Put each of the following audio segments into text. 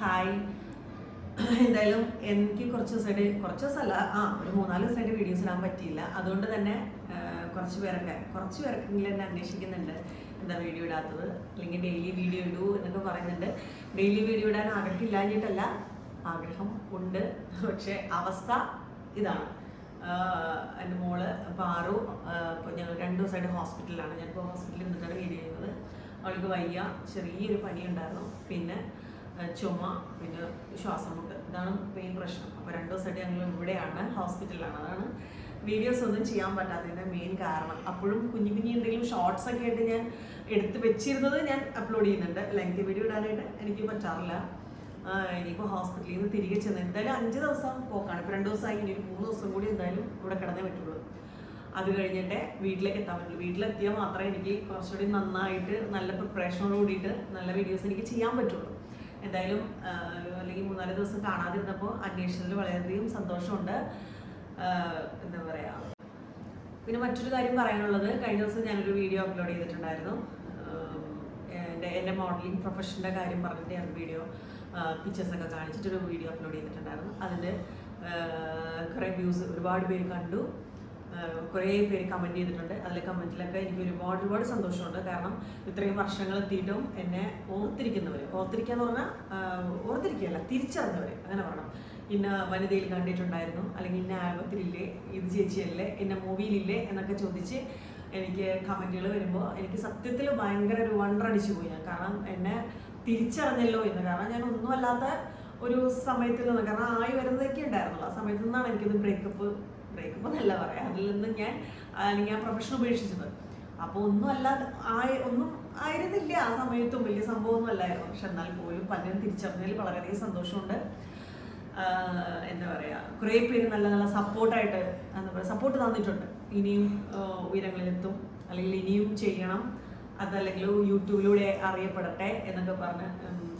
Hi. എന്തായാലും എനിക്ക് കുറച്ച് ദിവസമായിട്ട് കുറച്ച് ദിവസമല്ല ആ ഒരു മൂന്നാൽ ദിവസമായിട്ട് വീഡിയോസ് ഇടാൻ പറ്റിയില്ല. അതുകൊണ്ട് തന്നെ കുറച്ച് പേരൊക്കെ കുറച്ച് പേർക്കെങ്കിലും എന്നെ അന്വേഷിക്കുന്നുണ്ട് എന്താ വീഡിയോ ഇടാത്തത്? അല്ലെങ്കിൽ ഡെയിലി വീഡിയോ ഇടൂ എന്നൊക്കെ പറയുന്നുണ്ട്. ഡെയിലി വീഡിയോ ഇടാൻ ആഗ്രഹമില്ലാഞ്ഞിട്ടല്ല ആഗ്രഹം ഉണ്ട്. പക്ഷേ അവസ്ഥ ഇതാണ്. എന്റെ മോൾ പാറു ഇപ്പോൾ ഞങ്ങൾ രണ്ട് ദിവസമായിട്ട് ഹോസ്പിറ്റലിലാണ്. ഞാനിപ്പോൾ ഹോസ്പിറ്റലിൽ നിന്നിട്ടാണ് വീഡിയോ ചെയ്യുന്നത്. അവൾക്ക് വയ്യ ചെറിയൊരു പനിയുണ്ടായിരുന്നു. പിന്നെ ചുമ പിന്നെ ശ്വാസം മുട്ട് ഇതാണ് മെയിൻ പ്രശ്നം. അപ്പോൾ രണ്ട് ദിവസമായിട്ട് ഞങ്ങൾ ഇവിടെയാണ് ഹോസ്പിറ്റലിലാണ്. അതാണ് വീഡിയോസ് ഒന്നും ചെയ്യാൻ പറ്റാത്തതിന്റെ മെയിൻ കാരണം. അപ്പോഴും കുഞ്ഞു കുഞ്ഞു എന്തെങ്കിലും ഷോർട്സ് ഒക്കെ ആയിട്ട് ഞാൻ എടുത്ത് വെച്ചിരുന്നത് ഞാൻ അപ്ലോഡ് ചെയ്യുന്നുണ്ട്. ലെങ്ത് വീഡിയോ ഇടാനായിട്ട് എനിക്ക് പറ്റാറില്ല. ഇനിയിപ്പോൾ ഹോസ്പിറ്റലിൽ നിന്ന് തിരികെ ചെന്ന് എന്തായാലും അഞ്ച് ദിവസം പോക്കാണ്. ഇപ്പോൾ രണ്ട് ദിവസമായി ഇനി ഒരു മൂന്ന് ദിവസം കൂടി എന്തായാലും ഇവിടെ കിടന്നേ പറ്റുള്ളൂ. അത് കഴിഞ്ഞിട്ട് വീട്ടിലേക്ക് എത്താൻ പറ്റുള്ളൂ. വീട്ടിലെത്തിയാൽ മാത്രമേ എനിക്ക് കുറച്ചുകൂടി നന്നായിട്ട് നല്ല പ്രിപ്പറേഷനോട് കൂടിയിട്ട് നല്ല വീഡിയോസ് എനിക്ക് ചെയ്യാൻ പറ്റുള്ളൂ. എന്തായാലും അല്ലെങ്കിൽ മൂന്നാൽ ദിവസം കാണാതിരുന്നപ്പോൾ അന്വേഷണത്തിൽ വളരെയധികം സന്തോഷമുണ്ട്. എന്താ പറയുക പിന്നെ മറ്റൊരു കാര്യം പറയാനുള്ളത് കഴിഞ്ഞ ദിവസം ഞാനൊരു വീഡിയോ അപ്ലോഡ് ചെയ്തിട്ടുണ്ടായിരുന്നു. എന്റെ എന്റെ മോഡലിംഗ് പ്രൊഫഷന്റെ കാര്യം പറഞ്ഞിട്ട് ഞാൻ വീഡിയോ പിക്ചേഴ്സൊക്കെ കാണിച്ചിട്ടൊരു വീഡിയോ അപ്ലോഡ് ചെയ്തിട്ടുണ്ടായിരുന്നു. അതിന്റെ കുറേ വ്യൂസ് ഒരുപാട് പേര് കണ്ടു. കുറേ പേര് കമന്റ് ചെയ്തിട്ടുണ്ട്. അതിലെ കമന്റിലൊക്കെ എനിക്ക് ഒരുപാട് ഒരുപാട് സന്തോഷമുണ്ട്. കാരണം ഇത്രയും വർഷങ്ങൾ എത്തിയിട്ടും എന്നെ ഓർത്തിരിക്കുന്നവർ ഓർത്തിരിക്കുക എന്ന് പറഞ്ഞാൽ ഓർത്തിരിക്കുകയല്ല തിരിച്ചറിഞ്ഞവർ അങ്ങനെ പറയണം. ഇന്ന വനിതയിൽ കണ്ടിട്ടുണ്ടായിരുന്നു അല്ലെങ്കിൽ ഇന്ന ആൽബത്തിലില്ലേ ഇത് ചേച്ചിയല്ലേ ഇന്ന മൂവിയിലില്ലേ എന്നൊക്കെ ചോദിച്ച് എനിക്ക് കമന്റുകൾ വരുമ്പോൾ എനിക്ക് സത്യത്തിൽ ഭയങ്കര ഒരു വണ്ടർ അടിച്ചു പോയി ഞാൻ. കാരണം എന്നെ തിരിച്ചറിഞ്ഞല്ലോ എന്ന്. കാരണം ഞാൻ ഒന്നുമല്ലാത്ത ഒരു സമയത്തിൽ നിന്ന് കാരണം ആയി വരുന്നതൊക്കെ ഉണ്ടായിരുന്നുള്ളൂ. ആ സമയത്ത് നിന്നാണ് എനിക്കിത് ബ്രേക്കപ്പ് ബ്രേക്കപ്പ് എന്നല്ല പറയാം. അതിൽ നിന്ന് ഞാൻ ഞാൻ പ്രൊഫഷൻ ഉപേക്ഷിച്ചത്. അപ്പോൾ ഒന്നും അല്ല ഒന്നും ആയിരുന്നില്ല ആ സമയത്തും വലിയ സംഭവമൊന്നും അല്ലായിരുന്നു. പക്ഷെ എന്നാൽ പോലും പലരും തിരിച്ചറിഞ്ഞതിൽ വളരെയധികം സന്തോഷമുണ്ട്. എന്താ പറയുക കുറേ പേര് നല്ല നല്ല സപ്പോർട്ടായിട്ട് എന്താ പറയുക സപ്പോർട്ട് തന്നിട്ടുണ്ട്. ഇനിയും ഉയരങ്ങളിലെത്തും. അല്ലെങ്കിൽ ഇനിയും ചെയ്യണം. അതല്ലെങ്കിൽ യൂട്യൂബിലൂടെ അറിയപ്പെടട്ടെ എന്നൊക്കെ പറഞ്ഞ്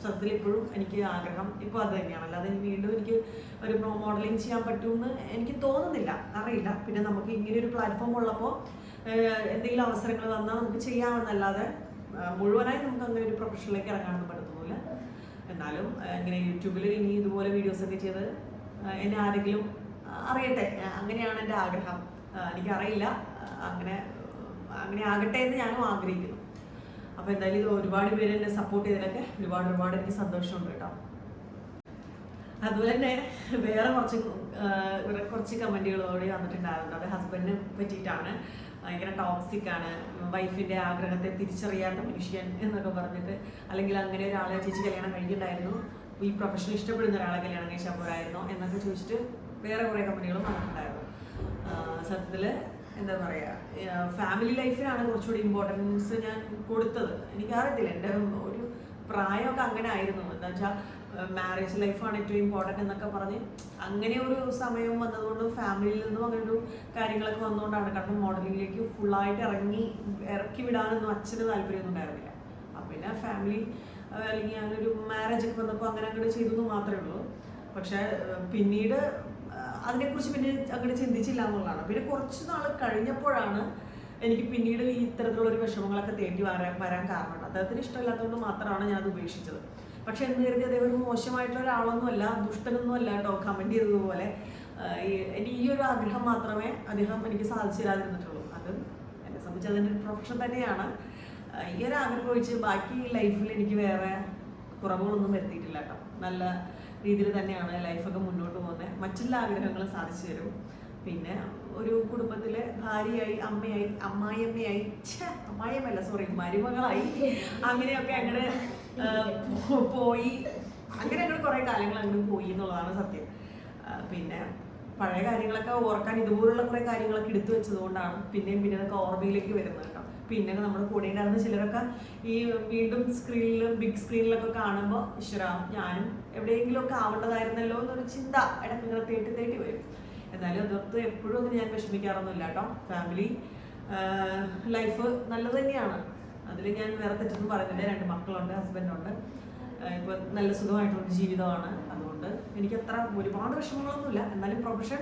സത്യത്തിൽ ഇപ്പോഴും എനിക്ക് ആഗ്രഹം ഇപ്പോൾ അത് തന്നെയാണ്. അല്ലാതെ വീണ്ടും എനിക്ക് ഒരു പ്രോ മോഡലിംഗ് ചെയ്യാൻ പറ്റുമെന്ന് എനിക്ക് തോന്നുന്നില്ല. അറിയില്ല. പിന്നെ നമുക്ക് ഇങ്ങനെ ഒരു പ്ലാറ്റ്ഫോം ഉള്ളപ്പോൾ എന്തെങ്കിലും അവസരങ്ങൾ വന്നാൽ നമുക്ക് ചെയ്യാമെന്നല്ലാതെ മുഴുവനായി നമുക്ക് അങ്ങനെ ഒരു പ്രൊഫഷനിലേക്ക് ഇറങ്ങാനൊന്നും പറ്റത്തുമില്ല എന്നാലും ഇങ്ങനെ യൂട്യൂബിൽ ഇനി ഇതുപോലെ വീഡിയോസ് ഒക്കെ ചെയ്ത് എന്നെ ആരെങ്കിലും അറിയട്ടെ. അങ്ങനെയാണ് എന്റെ ആഗ്രഹം. എനിക്കറിയില്ല. അങ്ങനെ അങ്ങനെ ആകട്ടെ എന്ന് ഞാനും ആഗ്രഹിക്കുന്നു. അപ്പോൾ എന്തായാലും ഇത് ഒരുപാട് പേര് എന്നെ സപ്പോർട്ട് ചെയ്തതിലൊക്കെ ഒരുപാട് ഒരുപാട് എനിക്ക് സന്തോഷമുണ്ട് കേട്ടോ. അതുപോലെ തന്നെ വേറെ കുറച്ച് കുറച്ച് കമന്റുകളോടെ വന്നിട്ടുണ്ടായിരുന്നു. അത് ഹസ്ബൻഡിനെ പറ്റിയിട്ടാണ്. ഭയങ്കര ടോക്സിക് ആണ്. വൈഫിന്റെ ആഗ്രഹത്തെ തിരിച്ചറിയാത്ത മനുഷ്യൻ എന്നൊക്കെ പറഞ്ഞിട്ട് അല്ലെങ്കിൽ അങ്ങനെ ഒരാളെ ചേച്ചി കല്യാണം കഴിഞ്ഞിട്ടുണ്ടായിരുന്നു. ഈ പ്രൊഫഷൻ ഇഷ്ടപ്പെടുന്ന ഒരാളെ കല്യാണം കഴിച്ചാൽ പോരായിരുന്നോ എന്നൊക്കെ ചോദിച്ചിട്ട് വേറെ കുറേ കമ്പനികളും വന്നിട്ടുണ്ടായിരുന്നു. ആ, സത്യത്തിൽ എന്താ പറയുക ഫാമിലി ലൈഫിനാണ് കുറച്ചുകൂടി ഇമ്പോർട്ടൻസ് ഞാൻ കൊടുത്തത്. എനിക്കറിയത്തില്ല എന്റെ ഒരു പ്രായമൊക്കെ അങ്ങനെ ആയിരുന്നു. എന്താ വെച്ചാൽ മാരേജ് ലൈഫാണ് ഏറ്റവും ഇമ്പോർട്ടന്റ് എന്നൊക്കെ പറഞ്ഞ് അങ്ങനെ ഒരു സമയം വന്നതുകൊണ്ട് ഫാമിലിയിൽ നിന്നും അങ്ങനെ ഒരു കാര്യങ്ങളൊക്കെ വന്നുകൊണ്ടാണ് കാരണം മോഡലിംഗിലേക്ക് ഫുള്ളായിട്ട് ഇറങ്ങി ഇറക്കി വിടാനൊന്നും അച്ഛന് താല്പര്യമൊന്നും ഉണ്ടായിരുന്നില്ല. അപ്പം പിന്നെ ഫാമിലി അല്ലെങ്കിൽ അങ്ങനെ ഒരു മാരേജ് ഒക്കെ വന്നപ്പോൾ അങ്ങനെ അങ്ങോട്ട് ചെയ്തു മാത്രമേ ഉള്ളൂ. പക്ഷേ പിന്നീട് അതിനെക്കുറിച്ച് പിന്നെ അങ്ങനെ ചിന്തിച്ചില്ല എന്നുള്ളതാണ്. പിന്നെ കുറച്ച് നാൾ കഴിഞ്ഞപ്പോഴാണ് എനിക്ക് പിന്നീട് ഈ ഇത്തരത്തിലുള്ള ഒരു വിഷമങ്ങളൊക്കെ തേടി വരാൻ വരാൻ കാരണം അദ്ദേഹത്തിന് ഇഷ്ടമില്ലാത്തതുകൊണ്ട് മാത്രമാണ് ഞാൻ അത് ഉപേക്ഷിച്ചത്. പക്ഷെ എന്ന് കരുതി അദ്ദേഹം ഒരു മോശമായിട്ടുള്ള ഒരാളൊന്നുമല്ല ദുഷ്ടനൊന്നും അല്ല കേട്ടോ കമന്റ് ചെയ്തതുപോലെ. എനിക്ക് ഈ ഒരു ആഗ്രഹം മാത്രമേ അദ്ദേഹം എനിക്ക് സാധിച്ചു തരാതിരുന്നിട്ടുള്ളൂ അത് എന്നെ സംബന്ധിച്ച് അതിന്റെ ഒരു പ്രൊഫഷൻ തന്നെയാണ്. ഈ ഒരു ആഗ്രഹം ഒഴിച്ച് ബാക്കി ലൈഫിൽ എനിക്ക് വേറെ കുറവുകളൊന്നും വരുത്തിയിട്ടില്ല കേട്ടോ. നല്ല രീതിയിൽ തന്നെയാണ് ലൈഫൊക്കെ മുന്നോട്ട് പോകുന്നത്. മറ്റുള്ള ആഗ്രഹങ്ങൾ സാധിച്ചു തരും. പിന്നെ ഒരു കുടുംബത്തിലെ ഭാര്യയായി അമ്മയായി അമ്മായിയമ്മയായി അമ്മായിയമ്മല്ല സോറി മരുമകളായി. അങ്ങനെയൊക്കെ അങ്ങനെ പോയി. അങ്ങനെ അങ്ങനെ കുറേ കാലങ്ങൾ അങ്ങനെ പോയി എന്നുള്ളതാണ് സത്യം. പിന്നെ പഴയ കാര്യങ്ങളൊക്കെ ഓർക്കാൻ ഇതുപോലുള്ള കുറേ കാര്യങ്ങളൊക്കെ എടുത്തു വെച്ചതുകൊണ്ടാണ് പിന്നെയും പിന്നെ അതൊക്കെ ഓർമ്മയിലേക്ക് വരുന്നത് കേട്ടോ. പിന്നെ നമ്മുടെ കൂടെ ഉണ്ടായിരുന്ന ചിലരൊക്കെ ഈ വീണ്ടും സ്ക്രീനിലും ബിഗ് സ്ക്രീനിലൊക്കെ കാണുമ്പോൾ ഈശ്വര ഞാനും എവിടെയെങ്കിലുമൊക്കെ ആവേണ്ടതായിരുന്നല്ലോ എന്നൊരു ചിന്ത ഇടയ്ക്ക് ഇങ്ങനെ തേട്ടി തേട്ടി വരും. എന്നാലും അതൊത്ത് എപ്പോഴും ഒന്നും ഞാൻ വിഷമിക്കാറൊന്നുമില്ല കേട്ടോ. ഫാമിലി ലൈഫ് നല്ലത് തന്നെയാണ്. അതിൽ ഞാൻ വേറെ തെറ്റൊന്നും പറയുന്നില്ല രണ്ട് മക്കളുണ്ട് ഹസ്ബൻഡുണ്ട് ഇപ്പൊ നല്ല സുഖമായിട്ടുള്ള ജീവിതമാണ്. അതുകൊണ്ട് എനിക്ക് അത്ര ഒരുപാട് വിഷമങ്ങളൊന്നുമില്ല. എന്നാലും പ്രൊഫഷൻ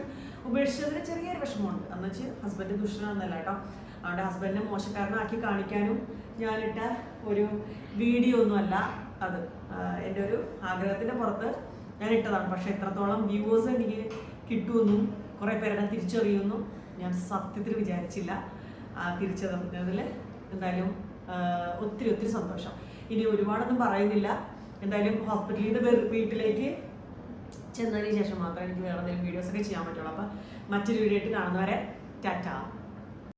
ഉപേക്ഷിച്ചതിന് ചെറിയൊരു വിഷമമുണ്ട്. എന്ന് വെച്ച് ഹസ്ബൻഡ് ദുഷ്ടനാണെന്നല്ല കേട്ടോ. അവരുടെ ഹസ്ബൻഡിനെ മോശക്കാരനാക്കി കാണിക്കാനും ഞാനിട്ട ഒരു വീഡിയോ ഒന്നുമല്ല അത്. എന്റെ ഒരു ആഗ്രഹത്തിന്റെ പുറത്ത് ഞാൻ ഇട്ടതാണ് പക്ഷെ എത്രത്തോളം വ്യൂവേഴ്സ് എനിക്ക് കിട്ടുമെന്നും കുറേ പേരുടെ തിരിച്ചറിയുമെന്നും ഞാൻ സത്യത്തിൽ വിചാരിച്ചില്ല. തിരിച്ചറിഞ്ഞതിൽ എന്തായാലും ഒത്തിരി ഒത്തിരി സന്തോഷം. ഇനി ഒരുപാടൊന്നും പറയുന്നില്ല. എന്തായാലും ഹോസ്പിറ്റലിൽ നിന്ന് വീട്ടിലേക്ക് ചെന്നതിന് ശേഷം മാത്രമേ എനിക്ക് വേറെ എന്തെങ്കിലും വീഡിയോസ് ഒക്കെ ചെയ്യാൻ പറ്റുള്ളൂ. അപ്പം മറ്റൊരു വീഡിയോ ആയിട്ട് കാണുന്നവരെ ടാറ്റ.